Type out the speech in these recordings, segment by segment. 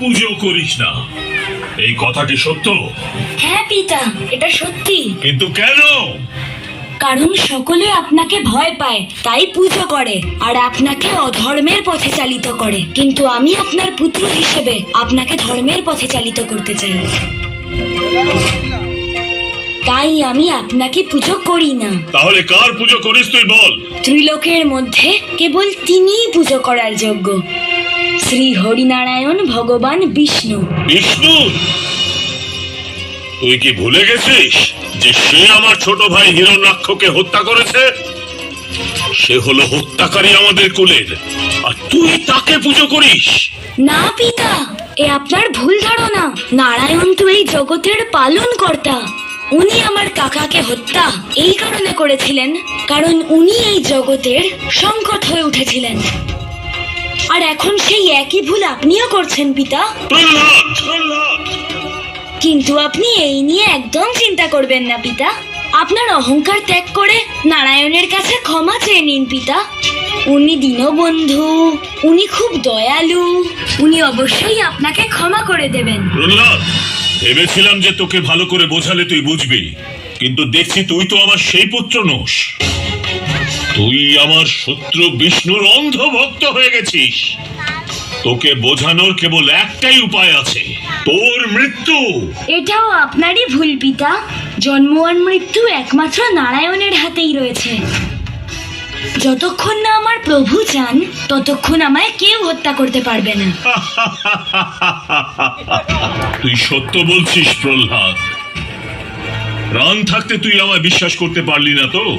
পুজো করিস না। এই কথাটি সত্য? হ্যাঁ পিতা এটা সত্যি। কিন্তু কেন? কারণ সকলে আপনাকে ভয় পায় তাই পুজো করে আর আপনাকে অধর্মের পথে চালিত করে। কিন্তু আমি আপনার পুত্র হিসেবে আপনাকে ধর্মের পথে চালিত করতে চাই। তাই আমি আপনাকে পুজো করি না। তাহলে কার পুজো করিস তুই বল। ত্রিলোকের মধ্যে কেবল তিনিই পুজো করার যোগ্য। শ্রী হরিনারায়ণ ভগবান বিষ্ণু। বিষ্ণু তুই কি ভুলে গেছিস যে সে আমার ছোট ভাই হিরণ্যাক্ষকে হত্যা করেছে? সে হলো হত্যাকারী আমাদের কুলের আর তুই তাকে পুজো করিস। না পিতা এ আপনার ভুল ধারণা। নারায়ণ তো এই জগতের পালন কর্তা উনি আমার কাকাকে হত্যা এই কারণে করেছিলেন কারণ উনি এই জগতের সংকট হয়ে উঠেছিলেন। আর এখন সেই একই ভুল আপনিও করছেন, পিতা। কিন্তু আপনি এই নিয়ে একদম চিন্তা করবেন না, পিতা। আপনার অহংকার ত্যাগ করে নারায়ণের কাছে ক্ষমা চেয়ে নিন, পিতা। উনি দীনবন্ধু, উনি খুব দয়ালু, উনি অবশ্যই আপনাকে ক্ষমা করে দেবেন। ভেবেছিলাম যে তোকে ভালো করে বোঝালে তুই বুঝবি, কিন্তু দেখছি তুই তো আমার সেই পুত্র নোস তুই আমার শত্রু বিষ্ণুর অন্ধ ভক্ত হয়ে গেছিস। তোকে বোঝানোর কেবল একটাই উপায় আছে তোর মৃত্যু। এটাও আপনারই ভুল পিতা। জন্ম আর মৃত্যু একমাত্র নারায়ণের হাতেই রয়েছে। যতক্ষণ না আমার প্রভু চান ততক্ষণ আমায় কেউ হত্যা করতে পারবে না। তুই সত্য বলছিস প্রহ্লাদ। প্রাণ থাকতে তুই আমায় বিশ্বাস করতে পারলি না তো?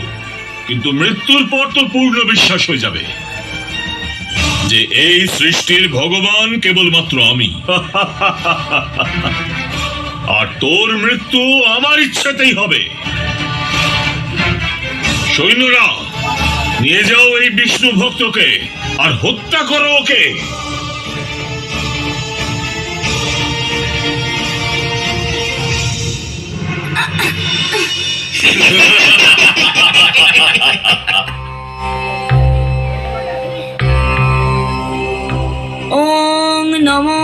কিন্তু মৃত্যুর পর তো পূর্ণ বিশ্বাস হয়ে যাবে যে এই সৃষ্টির ভগবান কেবলমাত্র আমি। আর তোর মৃত্যু আমার ইচ্ছাতেই হবে। সৈন্যরা, নিয়ে যাও এই বিষ্ণু ভক্তকে আর হত্যা করো ওকে। ওং নমো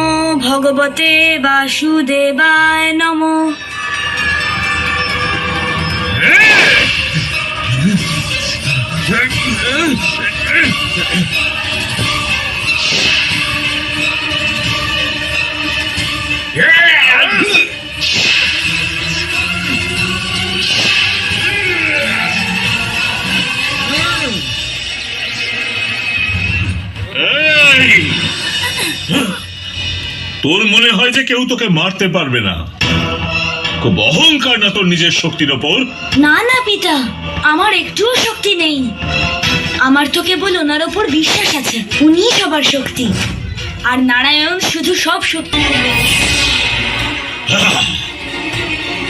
ভগবতে বাসুদেবায় নমো। এই! তোর মনে হয় যে কেউ তোকে মারতে পারবে না? খুব অহংকার না তোর নিজের শক্তির ওপর? না না পিতা। আমার একটুও শক্তি নেই। আমার তো কেবল ওনার ওপর বিশ্বাস আছে। উনি সবার শক্তি। আর নারায়ণ শুধু সব শক্তি।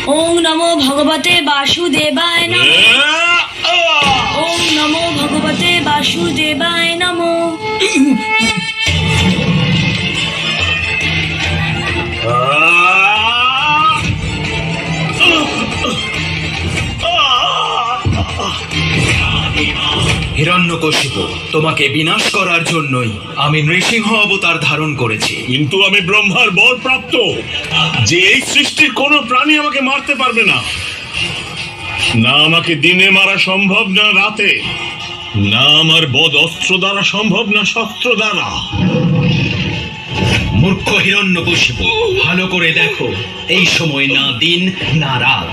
ওং নমো ভগবতে বাসুদেবায় নমো। ওং নমো ভগবতে বাসুদেবায় নমো। হিরণ্যকশিপু তোমাকে বিনাশ করার জন্যই আমি নৃসিংহ অবতার ধারণ করেছি। কিন্তু আমি ব্রহ্মার বর প্রাপ্ত। যে এই সৃষ্টির কোনো প্রাণী আমাকে মারতে পারবে না। না আমাকে দিনে মারা সম্ভব না রাতে। না আমার বদ অস্ত্র দ্বারা সম্ভব না শস্ত্র দ্বারা। মূর্খ হিরণ্যকশিপু ভালো করে দেখো এই সময় না দিন না রাত।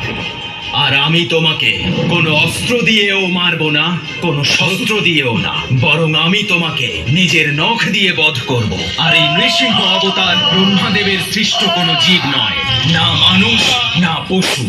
আমি তোমাকে কোনো অস্ত্র দিয়েও মারব না, কোনো শস্ত্র দিয়েও না। বরং আমি তোমাকে নিজের নখ দিয়ে বধ করব। আর এই নৃসিংহ অবতার ব্রহ্মাদেবের সৃষ্ট কোনো জীব নয়, না মানুষ, না পশু!